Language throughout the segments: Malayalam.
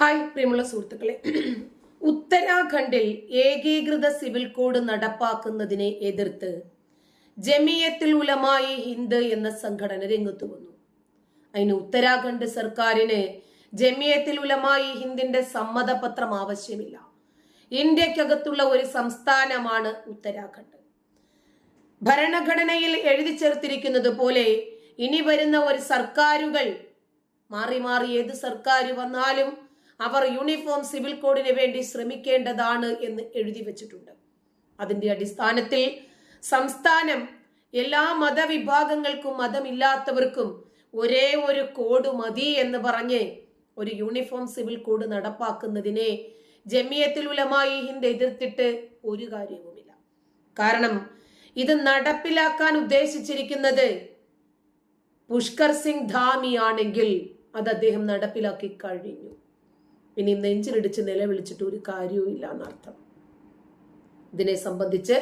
ഹായ് പ്രിയമുള്ള സുഹൃത്തുക്കളെ. ഉത്തരാഖണ്ഡിൽ ഏകീകൃത സിവിൽ കോഡ് നടപ്പാക്കുന്നതിനെ എതിർത്ത് ജമിയത്തിൽ ഉലമായി ഹിന്ദ് എന്ന സംഘടന രംഗത്ത് വന്നു. അതിന് ഉത്തരാഖണ്ഡ് സർക്കാരിന് ജമിയത്തിൽ ഉലമായി ഹിന്ദിന്റെ സമ്മതപത്രം ആവശ്യമില്ല. ഇന്ത്യക്കകത്തുള്ള ഒരു സംസ്ഥാനമാണ് ഉത്തരാഖണ്ഡ്. ഭരണഘടനയിൽ എഴുതി ചേർത്തിരിക്കുന്നത് പോലെ ഇനി വരുന്ന ഒരു സർക്കാരുകൾ മാറി മാറി ഏത് സർക്കാർ വന്നാലും അവർ യൂണിഫോം സിവിൽ കോഡിന് വേണ്ടി ശ്രമിക്കേണ്ടതാണ് എന്ന് എഴുതി വച്ചിട്ടുണ്ട്. അതിന്റെ അടിസ്ഥാനത്തിൽ സംസ്ഥാനം എല്ലാ മതവിഭാഗങ്ങൾക്കും മതമില്ലാത്തവർക്കും ഒരേ ഒരു കോഡ് മതി എന്ന് പറഞ്ഞ് ഒരു യൂണിഫോം സിവിൽ കോഡ് നടപ്പാക്കുന്നതിനെ ജമിയത്തിൽ ഉലമായി ഹിന്ദ് എതിർത്തിട്ട് ഒരു കാര്യവുമില്ല. കാരണം ഇത് നടപ്പിലാക്കാൻ ഉദ്ദേശിച്ചിരിക്കുന്നത് പുഷ്കർ സിംഗ് ധാമിയാണെങ്കിൽ അത് അദ്ദേഹം നടപ്പിലാക്കി കഴിഞ്ഞു. ഇനി നെഞ്ചിലിടിച്ച് നിലവിളിച്ചിട്ട് ഒരു കാര്യവും ഇല്ല എന്നർത്ഥം. ഇതിനെ സംബന്ധിച്ച്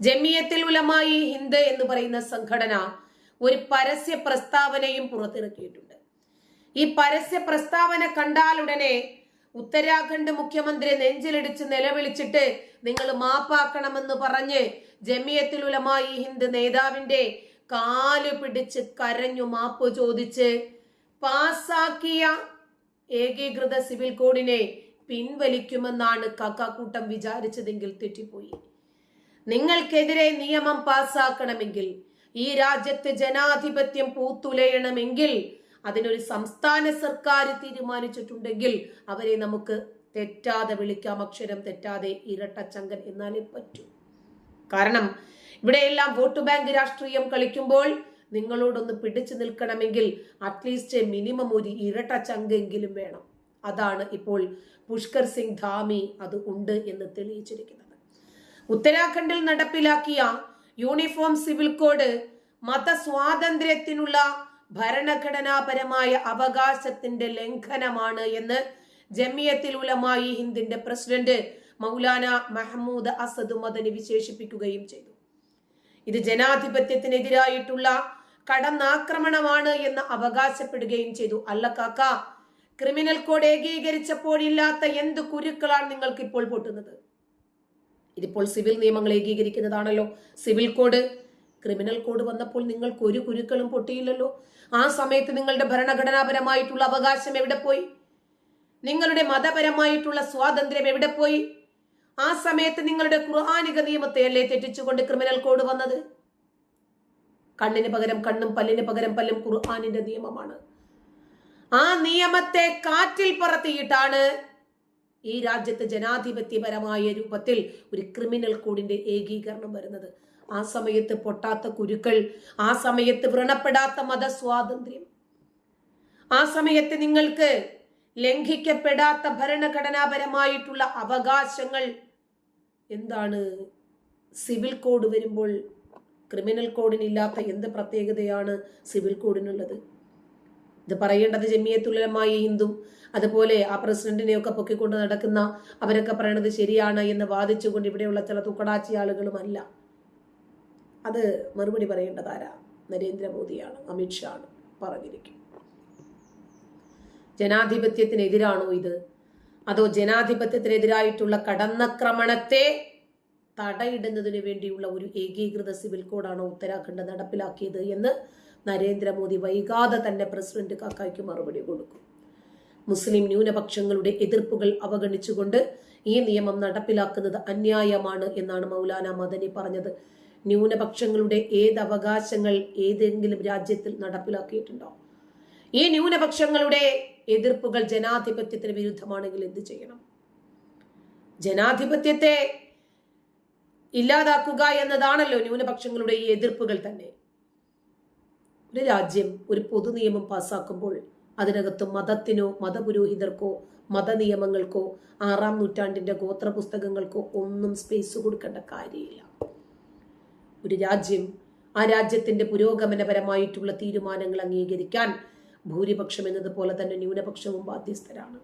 ജമിയത്തിൽ ഉലമായി ഹിന്ദ് എന്ന് പറയുന്ന സംഘടന ഒരു പരസ്യ പ്രസ്താവനയും പുറത്തിറക്കിയിട്ടുണ്ട്. ഈ പരസ്യ പ്രസ്താവന കണ്ടാലുടനെ ഉത്തരാഖണ്ഡ് മുഖ്യമന്ത്രി നെഞ്ചിലിടിച്ച് നിലവിളിച്ചിട്ട് നിങ്ങൾ മാപ്പാക്കണമെന്ന് പറഞ്ഞ് ജമിയത്തിൽ ഉലമായി ഹിന്ദ് നേതാവിന്റെ കാൽ പിടിച്ച് കരഞ്ഞു മാപ്പ് ചോദിച്ച് പാസാക്കിയ ഏകീകൃത സിവിൽ കോഡിനെ പിൻവലിക്കുമെന്നാണ് കാക്കാക്കൂട്ടം വിചാരിച്ചതെങ്കിൽ തെറ്റിപ്പോയി. നിങ്ങൾക്കെതിരെ നിയമം പാസാക്കണമെങ്കിൽ ഈ രാജ്യത്തെ ജനാധിപത്യം പൂത്തുലയണമെങ്കിൽ അതിനൊരു സംസ്ഥാന സർക്കാർ തീരുമാനിച്ചിട്ടുണ്ടെങ്കിൽ അവരെ നമുക്ക് തെറ്റാതെ വിളിക്കാം അക്ഷരം തെറ്റാതെ ഇരട്ടച്ചങ്കൻ എന്നാലേ പറ്റൂ. കാരണം ഇവിടെയെല്ലാം വോട്ട് ബാങ്ക് രാഷ്ട്രീയം കളിക്കുമ്പോൾ നിങ്ങളോടൊന്ന് പിടിച്ചു നിൽക്കണമെങ്കിൽ അറ്റ്ലീസ്റ്റ് മിനിമം ഒരു ഇരട്ട ചങ്കെങ്കിലും വേണം. അതാണ് ഇപ്പോൾ പുഷ്കർ സിംഗ് ധാമി അത് ഉണ്ട് എന്ന് തെളിയിച്ചിരിക്കുന്നത്. ഉത്തരാഖണ്ഡിൽ നടപ്പിലാക്കിയ യൂണിഫോം സിവിൽ കോഡ് മതസ്വാതന്ത്ര്യത്തിനുള്ള ഭരണഘടനാപരമായ അവകാശത്തിന്റെ ലംഘനമാണ് എന്ന് ജമിയത്തിൽ ഉലമായി ഹിന്ദിന്റെ പ്രസിഡന്റ് മൗലാന മഹമ്മൂദ് അസദ് മദനി വിശേഷിപ്പിക്കുകയും ചെയ്തു. ഇത് ജനാധിപത്യത്തിനെതിരായിട്ടുള്ള കടന്നാക്രമണമാണ് എന്ന് അവകാശപ്പെടുകയും ചെയ്തു. അല്ല കാക്ക ക്രിമിനൽ കോഡ് ഏകീകരിച്ചപ്പോഴില്ലാത്ത എന്ത് കുരുക്കളാണ് നിങ്ങൾക്ക് ഇപ്പോൾ പൊട്ടുന്നത്? ഇതിപ്പോൾ സിവിൽ നിയമങ്ങൾ ഏകീകരിക്കുന്നതാണല്ലോ. സിവിൽ കോഡ് ക്രിമിനൽ കോഡ് വന്നപ്പോൾ നിങ്ങൾക്ക് ഒരു കുരുക്കളും പൊട്ടിയില്ലല്ലോ. ആ സമയത്ത് നിങ്ങളുടെ ഭരണഘടനാപരമായിട്ടുള്ള അവകാശം എവിടെ പോയി? നിങ്ങളുടെ മതപരമായിട്ടുള്ള സ്വാതന്ത്ര്യം എവിടെ പോയി? ആ സമയത്ത് നിങ്ങളുടെ ഖുർആാനിക നിയമത്തെ അല്ലേ തെറ്റിച്ചുകൊണ്ട് ക്രിമിനൽ കോഡ് വന്നത്? കണ്ണിന് പകരം കണ്ണും പല്ലിന് പകരം പല്ലും ഖുർആാനിന്റെ നിയമമാണ്. ആ നിയമത്തെ കാറ്റിൽ പറത്തിയിട്ടാണ് ഈ രാജ്യത്ത് ജനാധിപത്യപരമായ രൂപത്തിൽ ഒരു ക്രിമിനൽ കോഡിന്റെ ഏകീകരണം വരുന്നത്. ആ സമയത്ത് പൊട്ടാത്ത കുരുക്കൾ ആ സമയത്ത് വ്രണപ്പെടാത്ത മതസ്വാതന്ത്ര്യം ആ സമയത്ത് നിങ്ങൾക്ക് ലംഘിക്കപ്പെടാത്ത ഭരണഘടനാപരമായിട്ടുള്ള അവകാശങ്ങൾ. എന്താണ്? സിവിൽ കോഡ് വരുമ്പോൾ ക്രിമിനൽ കോഡിനില്ലാത്ത എന്ത് പ്രത്യേകതയാണ് സിവിൽ കോഡിനുള്ളത്? ഇത് പറയേണ്ടത് ജമിയത്തുലമായ ഹിന്ദു അതുപോലെ ആ പ്രസിഡന്റിനെയൊക്കെ പൊക്കിക്കൊണ്ട് നടക്കുന്ന അവരൊക്കെ പറയണത് ശരിയാണ് എന്ന് വാദിച്ചുകൊണ്ട് ഇവിടെയുള്ള ചില തുക്കടാച്ചി ആളുകളുമല്ല അത് മറുപടി പറയേണ്ടത് ആരാ? നരേന്ദ്രമോദിയാണ് അമിത്ഷാ ആണ് പറഞ്ഞിരിക്കും. ജനാധിപത്യത്തിനെതിരാണോ ഇത്? അതോ ജനാധിപത്യത്തിനെതിരായിട്ടുള്ള കടന്നക്രമണത്തെ തടയിടുന്നതിന് വേണ്ടിയുള്ള ഒരു ഏകീകൃത സിവിൽ കോഡാണ് ഉത്തരാഖണ്ഡ് നടപ്പിലാക്കിയത് എന്ന് നരേന്ദ്രമോദി വൈകാതെ തന്നെ പ്രസിഡന്റ് കാക്കായ്ക്ക് മറുപടി കൊടുക്കും. മുസ്ലിം ന്യൂനപക്ഷങ്ങളുടെ എതിർപ്പുകൾ അവഗണിച്ചുകൊണ്ട് ഈ നിയമം നടപ്പിലാക്കുന്നത് അന്യായമാണ് എന്നാണ് മൗലാന മദനി പറഞ്ഞത്. ന്യൂനപക്ഷങ്ങളുടെ ഏത് അവകാശങ്ങൾ ഏതെങ്കിലും രാജ്യത്തിൽ നടപ്പിലാക്കിയിട്ടുണ്ടോ? ഈ ന്യൂനപക്ഷങ്ങളുടെ എതിർപ്പുകൾ ജനാധിപത്യത്തിന് വിരുദ്ധമാണെങ്കിൽ എന്ത് ചെയ്യണം? ജനാധിപത്യത്തെ ഇല്ലാതാക്കുക എന്നതാണല്ലോ ന്യൂനപക്ഷങ്ങളുടെ ഈ എതിർപ്പുകൾ തന്നെ. ഒരു രാജ്യം ഒരു പൊതു നിയമം പാസ്സാക്കുമ്പോൾ അതിനകത്ത് മതത്തിനോ മതപുരോഹിതർക്കോ മതനിയമങ്ങൾക്കോ ആറാം നൂറ്റാണ്ടിന്റെ ഗോത്ര പുസ്തകങ്ങൾക്കോ ഒന്നും സ്പേസ് കൊടുക്കേണ്ട കാര്യമില്ല. ഒരു രാജ്യം ആ രാജ്യത്തിന്റെ പുരോഗമനപരമായിട്ടുള്ള തീരുമാനങ്ങൾ അംഗീകരിക്കാൻ ഭൂരിപക്ഷം എന്നതുപോലെ തന്നെ ന്യൂനപക്ഷവും ബാധ്യസ്ഥരാണ്.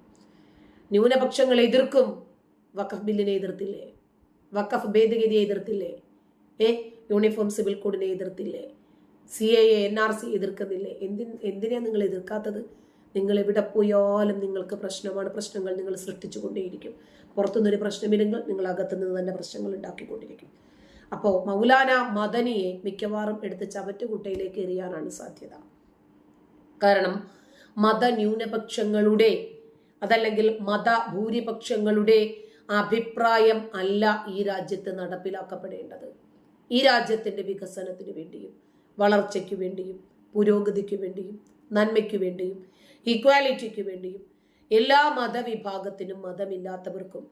ന്യൂനപക്ഷങ്ങളെ എതിർക്കും വഖഫ് ബില്ലിനെ എതിർത്തില്ലേ? വഖഫ് ഭേദഗതിയെ എതിർത്തില്ലേ? ഏ? യൂണിഫോം സിവിൽ കോഡിനെ എതിർത്തില്ലേ? C A N R C എതിർക്കുന്നില്ലേ? എന്തിൻ എന്തിനാണ് നിങ്ങൾ എതിർക്കാത്തത്? നിങ്ങൾ എവിടെ പോയാലും നിങ്ങൾക്ക് പ്രശ്നമാണ്. പ്രശ്നങ്ങൾ നിങ്ങൾ സൃഷ്ടിച്ചു കൊണ്ടേയിരിക്കും പുറത്തുനിന്നൊരു പ്രശ്നമില്ലെങ്കിൽ നിങ്ങൾ അകത്തുനിന്ന് തന്നെ പ്രശ്നങ്ങൾ ഉണ്ടാക്കിക്കൊണ്ടിരിക്കും. അപ്പോൾ മൗലാന മദനിയെ മിക്കവാറും എടുത്ത് ചവറ്റുകുട്ടയിലേക്ക് എറിയാനാണ് സാധ്യത. കാരണം മതന്യൂനപക്ഷങ്ങളുടെ അതല്ലെങ്കിൽ മത ഭൂരിപക്ഷങ്ങളുടെ അഭിപ്രായം അല്ല ഈ രാജ്യത്ത് നടപ്പിലാക്കപ്പെടേണ്ടത്. ഈ രാജ്യത്തിന്റെ വികസനത്തിന് വേണ്ടിയും വളർച്ചയ്ക്ക് വേണ്ടിയും പുരോഗതിക്ക് വേണ്ടിയും നന്മയ്ക്ക് വേണ്ടിയും ഇക്വാലിറ്റിക്ക് വേണ്ടിയും എല്ലാ മതവിഭാഗത്തിനും മതമില്ലാത്തവർക്കും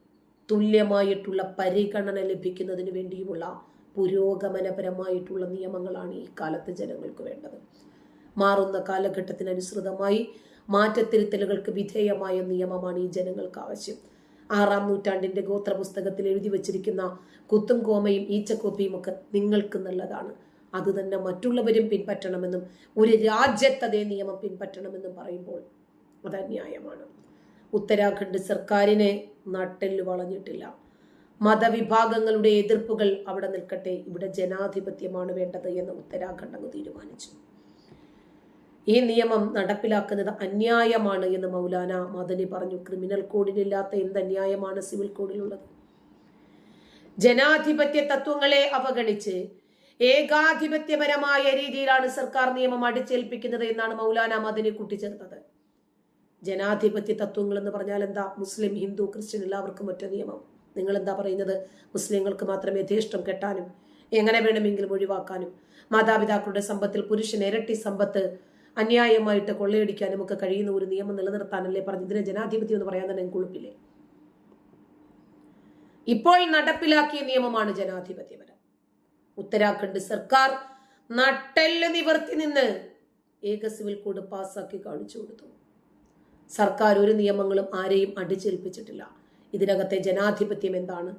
തുല്യമായിട്ടുള്ള പരിഗണന ലഭിക്കുന്നതിന് വേണ്ടിയുമുള്ള പുരോഗമനപരമായിട്ടുള്ള നിയമങ്ങളാണ് ഈ കാലത്ത് ജനങ്ങൾക്ക് വേണ്ടത്. മാറുന്ന കാലഘട്ടത്തിനനുസൃതമായി മാറ്റത്തിരുത്തലുകൾക്ക് വിധേയമായ നിയമമാണ് ഈ ജനങ്ങൾക്ക് ആവശ്യം. ആറാം നൂറ്റാണ്ടിന്റെ ഗോത്ര പുസ്തകത്തിൽ എഴുതി വച്ചിരിക്കുന്ന കുത്തും കോമയും ഈച്ചക്കോപ്പിയും ഒക്കെ നിങ്ങൾക്ക് നല്ലതാണ്. അത് തന്നെ മറ്റുള്ളവരും പിൻപറ്റണമെന്നും ഒരു രാജ്യത്തതേ നിയമം പിൻപറ്റണമെന്നും പറയുമ്പോൾ അത് അന്യായമാണ്. ഉത്തരാഖണ്ഡ് സർക്കാരിനെ നട്ടിൽ വളഞ്ഞിട്ടില്ല. മതവിഭാഗങ്ങളുടെ എതിർപ്പുകൾ അവിടെ നിൽക്കട്ടെ ഇവിടെ ജനാധിപത്യമാണ് വേണ്ടത് എന്ന് ഉത്തരാഖണ്ഡ് അങ്ങ് തീരുമാനിച്ചു. ഈ നിയമം നടപ്പിലാക്കുന്നത് അന്യായമാണ് എന്ന് മൗലാന മദനി പറഞ്ഞു. ക്രിമിനൽ കോഡിലില്ലാത്ത എന്ത് അന്യായമാണ് സിവിൽ കോഡിലുള്ളത്? ജനാധിപത്യ തത്വങ്ങളെ അവഗണിച്ച് ഏകാധിപത്യപരമായ രീതിയിലാണ് സർക്കാർ നിയമം അടിച്ചേൽപ്പിക്കുന്നത് എന്നാണ് മൗലാന മദനി കൂട്ടിച്ചേർത്തത്. ജനാധിപത്യ തത്വങ്ങൾ എന്ന് പറഞ്ഞാൽ എന്താ? മുസ്ലിം ഹിന്ദു ക്രിസ്ത്യൻ എല്ലാവർക്കും ഒറ്റ നിയമം. നിങ്ങൾ എന്താ പറയുന്നത്? മുസ്ലിങ്ങൾക്ക് മാത്രം യഥേഷ്ടം കെട്ടാനും എങ്ങനെ വേണമെങ്കിലും ഒഴിവാക്കാനും മാതാപിതാക്കളുടെ സമ്പത്തിൽ പുരുഷൻ ഇരട്ടി സമ്പത്ത് അന്യായമായിട്ട് കൊള്ളയടിക്കാനും ഒക്കെ കഴിയുന്ന ഒരു നിയമം നിലനിർത്താനല്ലേ പറഞ്ഞു ഇതിനെ ജനാധിപത്യം എന്ന് പറയാൻ തന്നെ കുളിപ്പില്ലേ? ഇപ്പോൾ നടപ്പിലാക്കിയ നിയമമാണ് ജനാധിപത്യപരം. ഉത്തരാഖണ്ഡ് സർക്കാർ നട്ടെല്ല് നിവർത്തി നിന്ന് ഏക സിവിൽ കോഡ് പാസ്സാക്കി കാണിച്ചു കൊടുത്തു. സർക്കാർ ഒരു നിയമങ്ങളും ആരെയും അടിച്ചേൽപ്പിച്ചിട്ടില്ല. ഇതിനകത്തെ ജനാധിപത്യം എന്താണ്?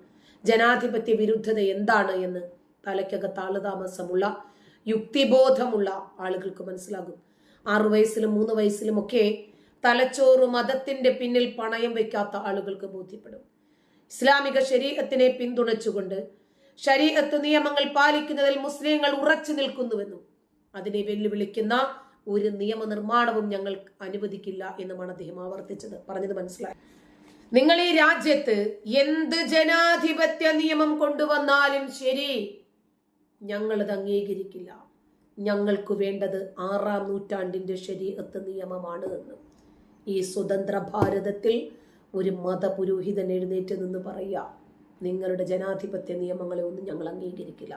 ജനാധിപത്യ വിരുദ്ധത എന്താണ് എന്ന് തലയ്ക്കകത്ത് ആളുതാമസമുള്ള യുക്തിബോധമുള്ള ആളുകൾക്ക് മനസ്സിലാകും. ആറു വയസ്സിലും മൂന്ന് വയസ്സിലും ഒക്കെ തലച്ചോറ് മതത്തിന്റെ പിന്നിൽ പണയം വയ്ക്കാത്ത ആളുകൾക്ക് ബോധ്യപ്പെടും. ഇസ്ലാമിക ശരീരത്തിനെ പിന്തുണച്ചുകൊണ്ട് ശരീരത്ത് നിയമങ്ങൾ പാലിക്കുന്നതിൽ മുസ്ലിങ്ങൾ ഉറച്ചു നിൽക്കുന്നുവെന്നും അതിനെ വെല്ലുവിളിക്കുന്ന ഒരു നിയമനിർമ്മാണവും ഞങ്ങൾ അനുവദിക്കില്ല എന്നുമാണ് അദ്ദേഹം ആവർത്തിച്ചത്. പറഞ്ഞത് മനസ്സിലായി. നിങ്ങൾ ഈ രാജ്യത്ത് എന്ത് ജനാധിപത്യ നിയമം കൊണ്ടുവന്നാലും ശരി ഞങ്ങളത് അംഗീകരിക്കില്ല. ഞങ്ങൾക്ക് വേണ്ടത് ആറാം നൂറ്റാണ്ടിന്റെ ശരീരത്ത് നിയമമാണ് എന്ന്. ഈ സ്വതന്ത്ര ഭാരതത്തിൽ ഒരു മതപുരോഹിതൻ എഴുന്നേറ്റ് നിന്ന് പറയുക നിങ്ങളുടെ ജനാധിപത്യ നിയമങ്ങളെ ഒന്നും ഞങ്ങൾ അംഗീകരിക്കില്ല.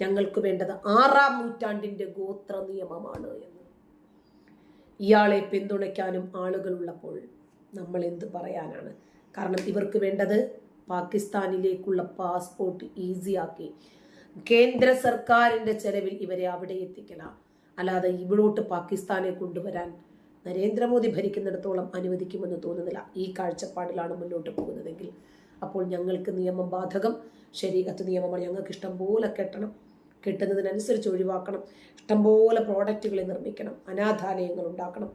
ഞങ്ങൾക്ക് വേണ്ടത് ആറാം നൂറ്റാണ്ടിന്റെ ഗോത്ര നിയമമാണ് എന്ന്. ഇയാളെ പിന്തുണയ്ക്കാനും ആളുകളുള്ളപ്പോൾ നമ്മൾ എന്ത് പറയാനാണ്? കാരണം ഇവർക്ക് വേണ്ടത് പാകിസ്ഥാനിലേക്കുള്ള പാസ്പോർട്ട് ഈസിയാക്കി കേന്ദ്ര സർക്കാരിന്റെ ചെലവിൽ ഇവരെ അവിടെ എത്തിക്കണം. അല്ലാതെ ഇവിടോട്ട് പാകിസ്ഥാനെ കൊണ്ടുവരാൻ നരേന്ദ്രമോദി ഭരിക്കുന്നിടത്തോളം അനുവദിക്കുമെന്ന് തോന്നുന്നില്ല. ഈ കാഴ്ചപ്പാടിലാണ് മുന്നോട്ട് പോകുന്നതെങ്കിൽ. അപ്പോൾ ഞങ്ങൾക്ക് നിയമം ബാധകം. ശരീരത്ത് നിയമമാണ്. ഞങ്ങൾക്ക് ഇഷ്ടം പോലെ കെട്ടണം. കെട്ടുന്നതിനനുസരിച്ച് ഒഴിവാക്കണം. ഇഷ്ടംപോലെ പ്രോഡക്റ്റുകളെ നിർമ്മിക്കണം. അനാഥാലയങ്ങൾ ഉണ്ടാക്കണം.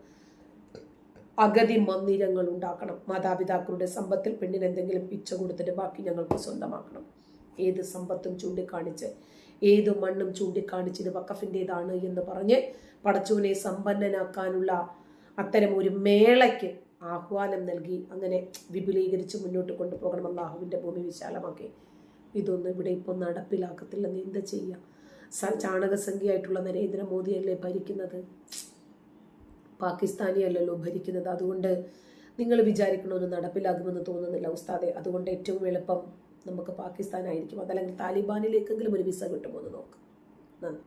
അഗതി മന്ദിരങ്ങൾ ഉണ്ടാക്കണം. മാതാപിതാക്കളുടെ സമ്പത്തിൽ പെണ്ണിന് എന്തെങ്കിലും പിച്ച കൊടുത്തിട്ട് ബാക്കി ഞങ്ങൾക്ക് സ്വന്തമാക്കണം. ഏത് സമ്പത്തും ചൂണ്ടിക്കാണിച്ച് ഏത് മണ്ണും ചൂണ്ടിക്കാണിച്ച് ഇത് വക്കഫിന്റെതാണ് എന്ന് പറഞ്ഞ് പടച്ചൂനെ സമ്പന്നനാക്കാനുള്ള അത്തരം ഒരു മേളയ്ക്ക് ആഹ്വാനം നൽകി അങ്ങനെ വിപുലീകരിച്ച് മുന്നോട്ട് കൊണ്ടുപോകണം. അള്ളാഹുവിന്റെ ഭൂമി വിശാലമാക്കി. ഇതൊന്നും ഇവിടെ ഇപ്പോൾ നടപ്പിലാക്കത്തില്ലെന്ന് ചെയ്യുക സ ചാണകസംഖ്യയായിട്ടുള്ള നരേന്ദ്രമോദിയല്ലേ ഭരിക്കുന്നത്? പാകിസ്ഥാനി അല്ലല്ലോ ഭരിക്കുന്നത്. അതുകൊണ്ട് നിങ്ങൾ വിചാരിക്കണമെന്ന് നടപ്പിലാകുമെന്ന് തോന്നുന്നില്ല ഉസ്താദെ. അതുകൊണ്ട് ഏറ്റവും എളുപ്പം നമുക്ക് പാകിസ്ഥാനായിരിക്കും. അതല്ലെങ്കിൽ താലിബാനിലേക്കെങ്കിലും ഒരു വിസ കിട്ടുമോ എന്ന് നോക്കാം. നന്ദി.